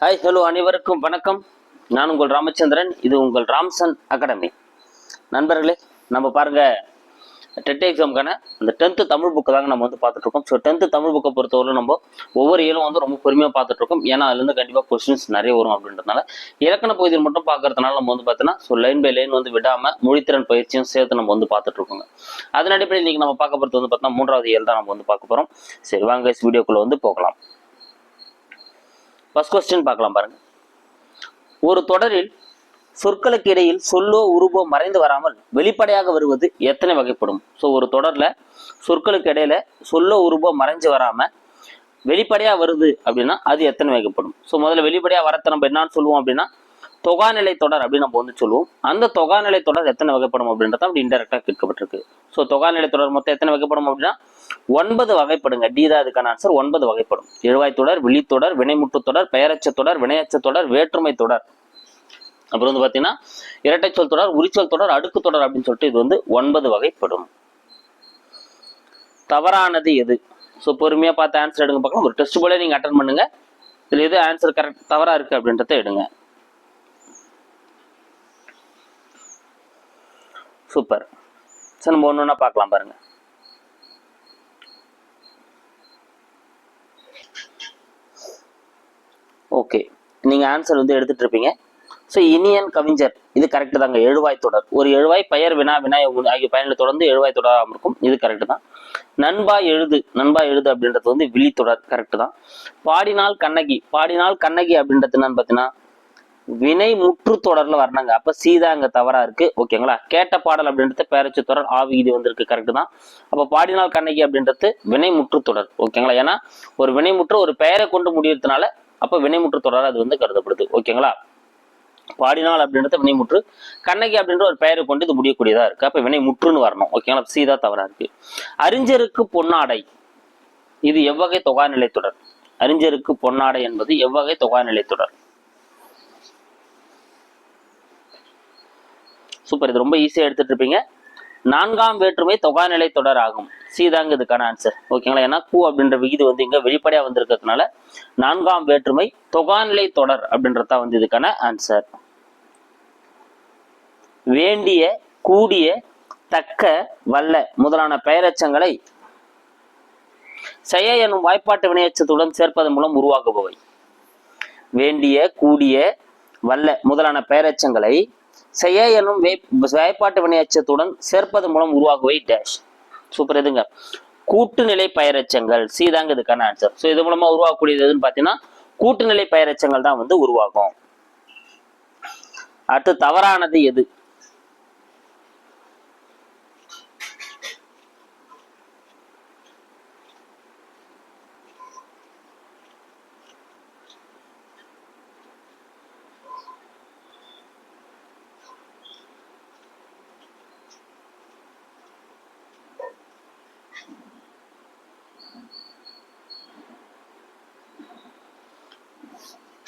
Hi hello அனைவருக்கும் வணக்கம். நான் உங்கள் ராமச்சந்திரன். இது உங்கள் ராம்சன் அகாடமி. நண்பர்களே நம்ம பாருங்க டெட் எக்ஸாமுக்கான இந்த டென்த்து தமிழ் புக்கு தாங்க நம்ம வந்து பார்த்துட்டு இருக்கோம் ஸோ டென்த்து தமிழ் புக்கை பொறுத்தவரை நம்ம ஒவ்வொரு இயலும் வந்து ரொம்ப பொறுமையாக பார்த்துட்ருக்கோம் ஏன்னா அதுலேருந்து கண்டிப்பாக கொஸ்டின்ஸ் நிறைய வரும் அப்படின்றதுனால இலக்கண பகுதியில் மட்டும் பார்க்கறதுனால நம்ம வந்து பார்த்தீங்கன்னா ஸோ லைன் பை லைன் வந்து விடாமல் மொழித்திறன் பயிற்சியும் சேர்த்து நம்ம வந்து பார்த்துட்டு இருக்கோங்க அதன் அடிப்படையில் இன்னைக்கு நம்ம பார்க்க போகிறது வந்து பார்த்தீங்கன்னா மூன்றாவது இயல் தான் நம்ம வந்து பார்க்க போகிறோம் சரி வாங்க வீடியோக்குள்ளே வந்து போகலாம். ஃபஸ்ட் கொஸ்டின் பார்க்கலாம் பாருங்க. ஒரு தொடரில் சொற்களுக்கு இடையில் சொல்லோ உருவோ மறைந்து வராமல் வெளிப்படையாக வருவது எத்தனை வகைப்படும்? ஸோ ஒரு தொடரில் சொற்களுக்கு இடையில சொல்லோ உருவோ மறைஞ்சு வராமல் வெளிப்படையாக வருது அப்படின்னா அது எத்தனை வகைப்படும்? ஸோ முதல்ல வெளிப்படையாக வரத்தை நம்ம என்னான்னு சொல்லுவோம் அப்படின்னா தொகாநிலை தொடர் அப்படின்னு நம்ம வந்து சொல்லுவோம். அந்த தொகாநிலை தொடர் எத்தனை வகைப்படும் அப்படின்றத அப்படி இன்டெரக்டாக கேட்கப்பட்டிருக்கு. ஸோ தொகாநிலை தொடர் மொத்தம் எத்தனை வகைப்படும் அப்படின்னா ஒன்பது வகைப்படுங்க. டி தான் அதுக்கான ஆன்சர் ஒன்பது வகைப்படும். எழுவாய் தொடர் விழித்தொடர் வினைமுற்று தொடர் பெயரச்ச தொடர் வினையச்ச தொடர் வேற்றுமை தொடர். அப்புறம் வந்து பார்த்தீங்கன்னா இரட்டைச்சொல் தொடர் உரிச்சொல் தொடர் அடுக்கு தொடர் அப்படின்னு சொல்லிட்டு இது வந்து ஒன்பது வகைப்படும். தவறானது எது? ஸோ பொறுமையாக பார்த்து ஆன்சர் எடுங்க. பார்க்கலாம் ஒரு டெஸ்ட் போல நீங்கள் அட்டன் பண்ணுங்க. இதில் எது ஆன்சர் கரெக்ட் தவறாக இருக்குது அப்படின்றத எடுங்க. சூப்பர். சரி நம்ம ஒன்று ஒன்றா பார்க்கலாம் பாருங்க. ஓகே. நீங்கள் ஆன்சர் வந்து எடுத்துட்டு இருப்பீங்க. ஸோ இனியன் கவிஞர் இது கரெக்டு தாங்க. எழுவாய் தொடர். ஒரு எழுவாய் பெயர் வினா வினாய் ஆகிய பயனில் தொடர்ந்து எழுவாய் தொடராக இருக்கும் இது கரெக்டு தான். நண்பா எழுது நண்பா எழுது அப்படின்றது வந்து விழித்தொடர் கரெக்டு தான். பாடினால் கண்ணகி பாடினால் கண்ணகி அப்படின்றது என்னன்னு பார்த்தீங்கன்னா வினை முற்று தொடர்ல வரணுங்க. அப்ப சீதா அங்க தவறா இருக்கு. ஓகேங்களா கேட்ட பாடல் அப்படின்றது பேரச்சு தொடர் ஆவி இது வந்திருக்கு கரெக்ட் தான். அப்ப பாடினால் கண்ணகி அப்படின்றது வினை முற்று தொடர். ஓகேங்களா ஏன்னா ஒரு வினைமுற்று ஒரு பெயரை கொண்டு முடியறதுனால அப்ப வினைமுற்று தொடர் அது வந்து கருதப்படுது. ஓகேங்களா பாடினால் அப்படின்றது வினைமுற்று கண்ணகி அப்படின்ற ஒரு பெயரை கொண்டு இது முடியக்கூடியதா இருக்கு. அப்ப வினைமுற்றுன்னு வரணும். ஓகேங்களா சீதா தவறா இருக்கு. அறிஞருக்கு பொன்னாடை. இது எவ்வகை தொகாநிலை தொடர். அறிஞருக்கு பொன்னாடை என்பது எவ்வகை தொகாநிலை தொடர். சூப்பர். இது ரொம்ப ஈஸியாக எடுத்துட்டு இருப்பீங்க நான்காம் வேற்றுமை தொகாநிலை தொடர் ஆகும். சீதாங்க இதுக்கான ஆன்சர் ஓகேங்களா ஏன்னா கூ அப்படின்ற விகிது வந்து இங்கே வெளிப்படையாக வந்திருக்கிறதுனால நான்காம் வேற்றுமை தொகாநிலை தொடர் அப்படின்றதா வந்து இதுக்கான ஆன்சர் வேண்டிய கூடிய தக்க வல்ல முதலான பெயரச்சங்களை செய்ய எனும் வாய்ப்பாட்டு வினையச்சத்துடன் சேர்ப்பதன் மூலம் உருவாகுபவை வேண்டிய கூடிய வல்ல முதலான பெயரச்சங்களை செய்ய எனும் வேப்பாட்டு வினையச்சத்துடன் சேர்ப்பது மூலம் உருவாகுவை டேஷ் சூப்பர் எதுங்க கூட்டுநிலை பெயரச்சங்கள். சீதாங்க இதுக்கான ஆன்சர் ஸோ இது மூலமா உருவாகக்கூடியது எதுன்னு பார்த்தீங்கன்னா கூட்டுநிலை பயிரச்சங்கள் தான் வந்து உருவாகும். அடுத்து தவறானது எது?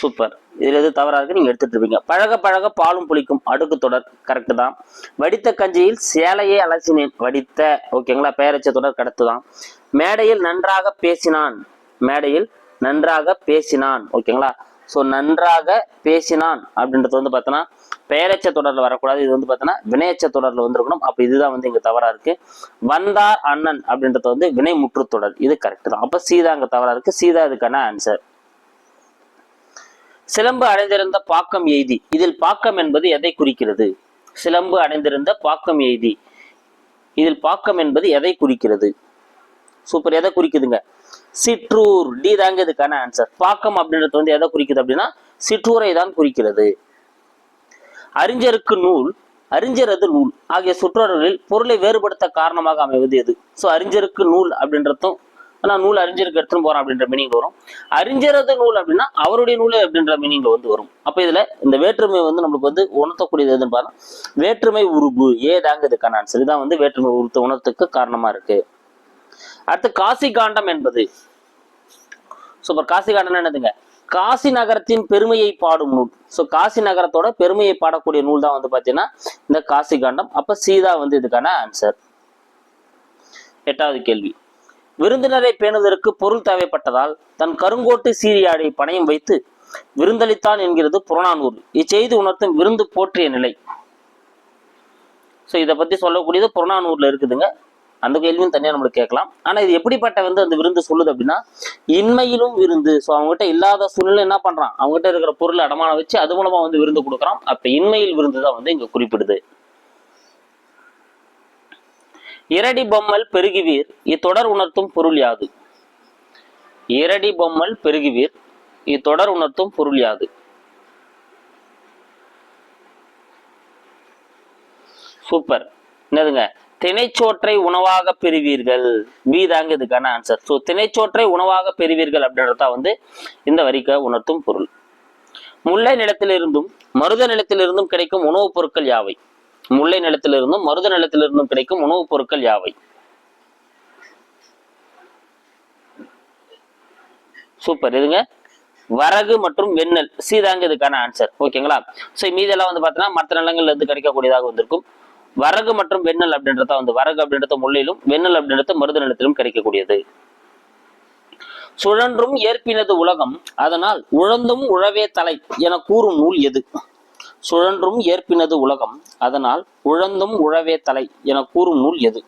சூப்பர் இதுல எது தவறா இருக்கு நீங்க எடுத்துட்டு இருப்பீங்க. பழக பழக பாலும் புளிக்கும் அடுக்கு தொடர் கரெக்டு தான். வடித்த கஞ்சியில் சேலையை அலசினேன். வடித்த ஓகேங்களா பெயரச்ச தொடர் கரெக்ட் தான். மேடையில் நன்றாக பேசினான். மேடையில் நன்றாக பேசினான் ஓகேங்களா ஸோ நன்றாக பேசினான் அப்படின்றது வந்து பார்த்தோன்னா பெயரச்ச தொடர்ல வரக்கூடாது. இது வந்து பார்த்தோன்னா வினையச்ச தொடர்ல வந்திருக்கணும். அப்போ இதுதான் வந்து இங்கே தவறா இருக்கு. வந்தார் அண்ணன் அப்படின்றது வந்து வினை முற்று தொடர். இது கரெக்ட் தான். அப்போ சீதா இங்கே தவறா இருக்கு. சீதா இதுக்கான ஆன்சர் சிலம்பு அடைந்திருந்த பாக்கம் எய்தி. இதில் பாக்கம் என்பது எதை குறிக்கிறது? சிலம்பு அடைந்திருந்த பாக்கம் எய்தி. இதில் பாக்கம் என்பது எதை குறிக்கிறது? சூப்பர். எதை குறிக்குதுங்க? சிற்றூர். டி தாங்க இதுக்கான ஆன்சர் பாக்கம் அப்படின்றது வந்து எதை குறிக்குது அப்படின்னா சிற்றூரை தான் குறிக்கிறது. அறிஞருக்கு நூல் அறிஞரது நூல் ஆகிய சுற்றோர்களில் பொருளை வேறுபடுத்த காரணமாக அமைவது எது? ஸோ அறிஞருக்கு நூல் அப்படின்றதும் ஆனால் நூல் அறிஞருக்கு எடுத்துன்னு போறேன் அப்படின்ற மீனிங் வரும். அறிஞரது நூல் அப்படின்னா அவருடைய நூல் அப்படின்ற மீனிங்ல வந்து வரும். அப்ப இதுல இந்த வேற்றுமை வந்து நம்மளுக்கு வந்து உணர்த்தக்கூடியது எதுன்னு பார்த்தா வேற்றுமை உருபு ஏதாங்க இதுக்கான ஆன்சர் இதான் வந்து வேற்றுமை உருத்த உணர்த்துக்கு காரணமா இருக்கு. அடுத்து காசி காண்டம் என்பது. சூப்பர் காசி காண்டம் என்னதுங்க? காசி நகரத்தின் பெருமையை பாடும் நூல். ஸோ காசி நகரத்தோட பெருமையை பாடக்கூடிய நூல் தான் வந்து பார்த்தீங்கன்னா இந்த காசி காண்டம் அப்ப சீதா வந்து இதுக்கான ஆன்சர் எட்டாவது கேள்வி. விருந்தினரை பேணுவதற்கு பொருள் தேவைப்பட்டதால் தன் கருங்கோட்டு சீரியாடை பணையும் வைத்து விருந்தளித்தான் என்கிறது புறநானூறு. இச்செய்தி உணர்த்தும் விருந்து போற்றிய நிலை. ஸோ இதை பத்தி சொல்லக்கூடியது புறநானூர்ல இருக்குதுங்க. அந்த கேள்வியும் தனியா நம்மளுக்கு கேட்கலாம். ஆனா இது எப்படிப்பட்ட வந்து அந்த விருந்து சொல்லுது அப்படின்னா இன்மையிலும் விருந்து. ஸோ அவங்ககிட்ட இல்லாத சூழ்நிலை என்ன பண்றான்? அவங்ககிட்ட இருக்கிற பொருளை அடமானம் வச்சு அது மூலமா வந்து விருந்து கொடுக்குறான். அப்ப இன்மையில் விருந்து தான் வந்து இங்க குறிப்பிடுது. இரடி பொம்மல் பெருகுவீர் இத்தொடர் உணர்த்தும் பொருள் யாது? இரடி பொம்மல் பெருகுவீர் இத்தொடர் உணர்த்தும் பொருள் யாது? சூப்பர். என்னதுங்க? திணைச்சோற்றை உணவாக பெறுவீர்கள். பி தாங்க இதுக்கான ஆன்சர் ஸோ திணைச்சோற்றை உணவாக பெறுவீர்கள் அப்படின்றத வந்து இந்த வரிக்க உணர்த்தும் பொருள். முல்லை நிலத்திலிருந்தும் மருத நிலத்திலிருந்தும் கிடைக்கும் உணவுப் பொருட்கள் யாவை? முல்லை நிலத்திலிருந்தும் மருத நிலத்திலிருந்தும் கிடைக்கும் உணவுப் பொருட்கள் யாவை? சூப்பர் இதுங்க வரகு மற்றும் வெண்ணெல் சீதாங்க இதுக்கான ஆன்சர் ஓகேங்களா ஸோ மீதெல்லாம் வந்து பார்த்தீங்கன்னா மற்ற நிலங்கள்ல இருந்து கிடைக்கக்கூடியதாக வந்திருக்கும். வரகு மற்றும் வெண்ணெல் அப்படின்றத வந்து வரகு அப்படின்றத முள்ளிலும் வெண்ணெல் அப்படின்றத மருத நிலத்திலும் கிடைக்கக்கூடியது. சுழன்றும் ஏற்பினது உலகம் அதனால் உழந்தும் உழவே தலை என கூறும் நூல் எது? சுழன்றும் ஏற்பினது உலகம் அதனால் உழந்தும் உழவே தலை என கூறும் நூல் எது?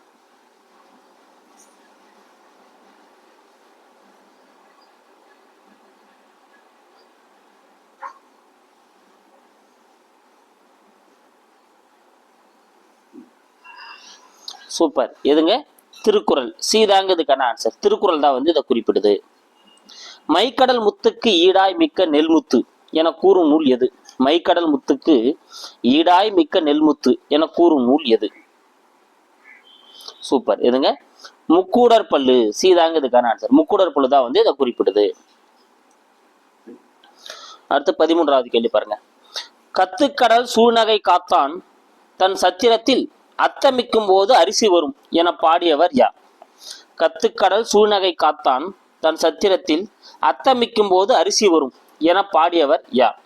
சூப்பர். எதுங்க? திருக்குறள். சீதாங்கதுக்கான ஆன்சர் திருக்குறள் தான் வந்து இதை குறிப்பிடுது. மைக்கடல் முத்துக்கு ஈடாய் மிக்க நெல்முத்து என கூறும் நூல் எது? மைக்கடல் முத்துக்கு ஈடாய் மிக்க நெல்முத்து என கூறும் நூல் எது? சூப்பர் எதுங்க? முக்கூடர் பல்லு. சீதாங்க இதுக்கான ஆன்சர் முக்கூடர் பல்லு தான் வந்து இதை குறிப்பிடுது. அடுத்து பதிமூன்றாவது கேள்வி பாருங்க. கத்துக்கடல் சூழ்நகை காத்தான் தன் சத்திரத்தில் அத்தமிக்கும் போது அரிசி வரும் என பாடியவர் யார்? கத்துக்கடல் சூழ்நகை காத்தான் தன் சத்திரத்தில் அத்தமிக்கும் போது அரிசி வரும் என பாடியவர் யார்?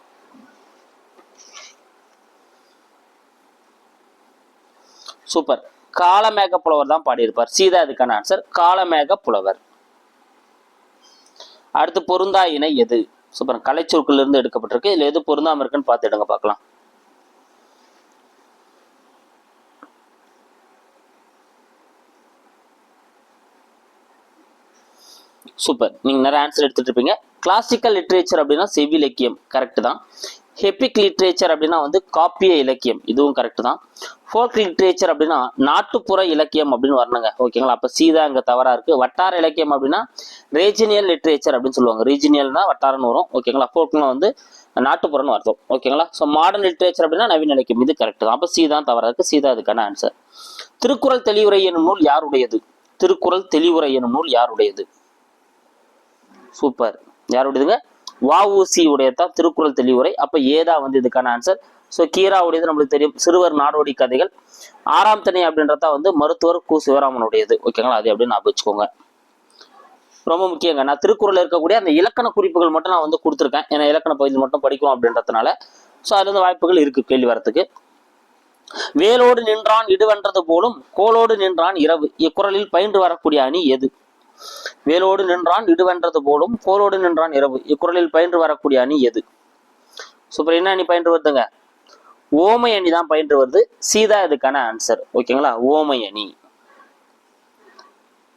சூப்பர் காலமேக புலவர் தான் பாடியிருப்பார். சீதா இதுக்கான ஆன்சர் காலமேக புலவர் அடுத்து பொருந்தா இணை எது? சூப்பர் கலைச்சொற்கள் இருந்து எடுக்கப்பட்டிருக்கு. இதுல எது பொருந்தாம இருக்குன்னு பார்த்துடுங்க பார்க்கலாம். சூப்பர் நீங்க நிறைய ஆன்சர் எடுத்துட்டு இருப்பீங்க. கிளாசிக்கல் லிட்ரேச்சர் அப்படின்னா செவிலக்கியம் கரெக்ட் தான். ஹெபிக் லிட்ரேச்சர் அப்படின்னா வந்து காப்பிய இலக்கியம். இதுவும் கரெக்ட் தான். ஃபோக் லிட்ரேச்சர் அப்படின்னா நாட்டுப்புற இலக்கியம் அப்படின்னு வரணுங்க. ஓகேங்களா அப்போ சீதா இங்கே தவறாக இருக்குது வட்டார இலக்கியம் அப்படின்னா ரீஜினியல் லிட்ரேச்சர் அப்படின்னு சொல்லுவாங்க. ரீஜினியல்னா வட்டாரம்னு வரும். ஓகேங்களா ஃபோக்னா வந்து நாட்டுப்புறம்னு அர்த்தம். ஓகேங்களா ஸோ மாடர்ன் லிட்ரேச்சர் அப்படின்னா நவீன இலக்கியம். இது கரெக்ட் தான். அப்போ சீதா தவறாக இருக்குது சீதா அதுக்கான ஆன்சர் திருக்குறள் தெளிவுரை எனும் நூல் யாருடையது? திருக்குறள் தெளிவுரை எனும் நூல் யாருடையது? சூப்பர் யாருடையதுங்க? வஉசி உடையதான் திருக்குறள் தெளிவுரை. அப்ப ஏதா வந்து இதுக்கான ஆன்சர் ஸோ கீரா உடையது நம்மளுக்கு தெரியும். சிறுவர் நாடோடி கதைகள். ஆறாம் தனி அப்படின்றதா வந்து மருத்துவர் கு. சிவராமனுடையது. ஓகேங்களா அது அப்படின்னு நான் வச்சுக்கோங்க. ரொம்ப முக்கியங்க. நான் திருக்குறள் இருக்கக்கூடிய அந்த இலக்கண குறிப்புகள் மட்டும் நான் வந்து கொடுத்துருக்கேன். ஏன்னா இலக்கண பகுதியில் மட்டும் படிக்கணும் அப்படின்றதுனால. ஸோ அதுல இருந்து வாய்ப்புகள் இருக்கு கேள்வி வரத்துக்கு. வேலோடு நின்றான் இடுவென்றது போலும் கோலோடு நின்றான் இரவு. இக்குறளில் பயின்று வரக்கூடிய அணி எது? வேலோடு நின்றான் இடுவென்றது போலும் கோலோடு நின்றான் இரவு. இக்குறளில் பயின்று வரக்கூடிய அணி எது? சூப்பர் என்ன அணி பயின்று வருதுங்க? ஓமை அணி தான் பயின்று வருது. சீதா இதுக்கான ஆன்சர் ஓகேங்களா? ஓமை அணி.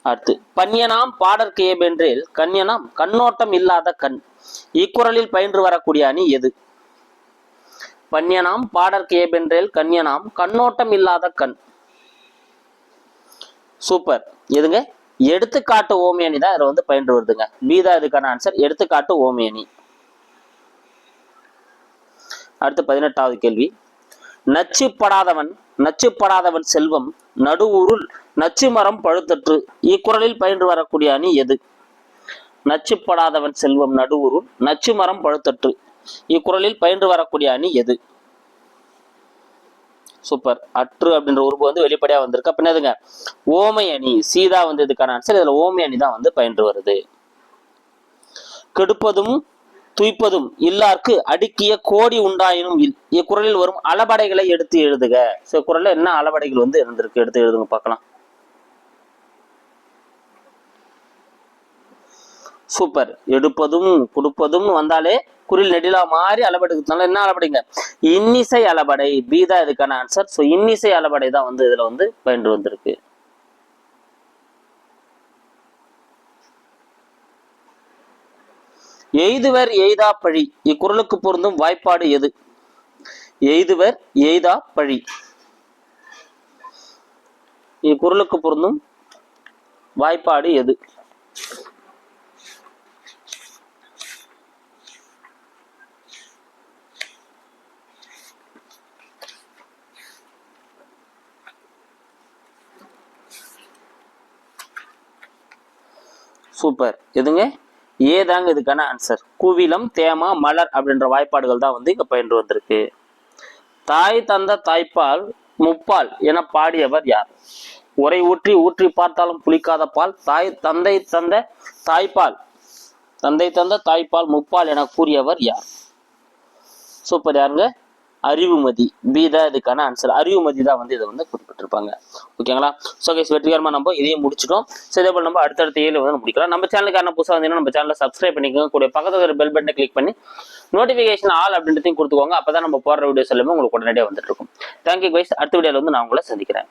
அடுத்து பன்யனாம் பாடற்கு ஏபென்றில் கன்யனாம் கண்ணோட்டம் இல்லாத கண். இக்குறளில் பயின்று வரக்கூடிய அணி எது? பன்யனாம் பாடற்கு ஏபென்றில் கன்யனாம் கண்ணோட்டம் இல்லாத கண். சூப்பர். எதுங்க? எடுத்துக்காட்டு ஓமியணி தான் இதுல வந்து பயின்று வருதுங்க. பீதா இதுக்கான ஆன்சர் எடுத்துக்காட்டு ஓமியணி அடுத்து பதினெட்டாவது கேள்வி. நச்சுப்படாதவன் நச்சுப்படாதவன் செல்வம் நடுவூருள் நச்சு மரம் பழுத்தற்று இக்குறளில் பயின்று வரக்கூடிய அணி எது? நச்சுப்படாதவன் செல்வம் நடுவூருள் நச்சு மரம் பழுத்தற்று இக்குறளில் பயின்று வரக்கூடிய அணி எது? சூப்பர். அற்று அப்படின்ற உறுப்பு வந்து வெளிப்படையா வந்திருக்கு. அப்ப என்னதுங்க? ஓமை அணி சீதா வந்து இதுக்கான ஆன்சர் இதுல ஓமை அணி தான் வந்து பயின்று வருது. கெடுப்பதும் துய்ப்பதும் இல்லார்க்கு அடுக்கிய கோடி உண்டாயினும் இல் இக்குறளில் வரும் அளபடைகளை எடுத்து எழுதுக. சில குரல்ல என்ன அளபடைகள் வந்து இருந்திருக்கு? எடுத்து எழுதுங்க பார்க்கலாம். சூப்பர். எடுப்பதும் கொடுப்பதும் வந்தாலே குரில் நெடிலா மாதிரி அளபெடுக்கிறதுனால என்ன அளபடிங்க இன்னிசை அளபடை பி தான் இதுக்கான ஆன்சர் ஸோ இன்னிசை அளபடை தான் வந்து இதுல வந்து பயின்று வந்திருக்கு. எய்துவர் எய்தா பழி. இக்குறளுக்கு பொருந்தும் வாய்ப்பாடு எது? எய்துவர் எய்தா பழி. இக்குறளுக்கு பொருந்தும் வாய்ப்பாடு எது? சூப்பர் எதுங்க? ஏதாங்க இதுக்கான ஆன்சர் குவிலம் தேமா மலர் அப்படின்ற வாய்ப்பாடுகள் தான் வந்து இங்கே பயின்று வந்திருக்கு. தாய் தந்த தாய்ப்பால் முப்பால் என பாடியவர் யார்? உரை ஊற்றி ஊற்றி பார்த்தாலும் புளிக்காத பால் தாய் தந்தை தந்த தாய்ப்பால் தந்தை தந்த தாய்ப்பால் முப்பால் என கூறியவர் யார்? சூப்பர் யாருங்க? அறிவுமதி. பி தான் இதுக்கான ஆன்சர் அறிவுமதி தான் வந்து இதை வந்து குறிப்பிட்டிருப்பாங்க. ஓகேங்களா? ஸோ கேஸ் வெற்றிகரமாக நம்ம இதையும் முடிச்சிட்டோம். ஸோ இதே போல் நம்ம அடுத்தடுத்த ஏழு வந்து முடிக்கலாம். நம்ம சேனலுக்கு என்ன புதுசாக வந்தீங்கன்னா நம்ம சேனலை சப்ஸ்கிரைப் பண்ணிக்கோங்க. கூட பக்கத்தில் ஒரு பெல் பட்டனை கிளிக் பண்ணி நோட்டிஃபிகேஷன் ஆல் அப்படின்றதையும் கொடுத்துக்கோங்க. அப்போ தான் நம்ம போடுற வீடியோஸ் எல்லாமே உங்களுக்கு உடனடியாக வந்துட்டு இருக்கும். தேங்க்யூ கைஸ் அடுத்த வீடியோவில் வந்து நான் உங்களை சந்திக்கிறேன்.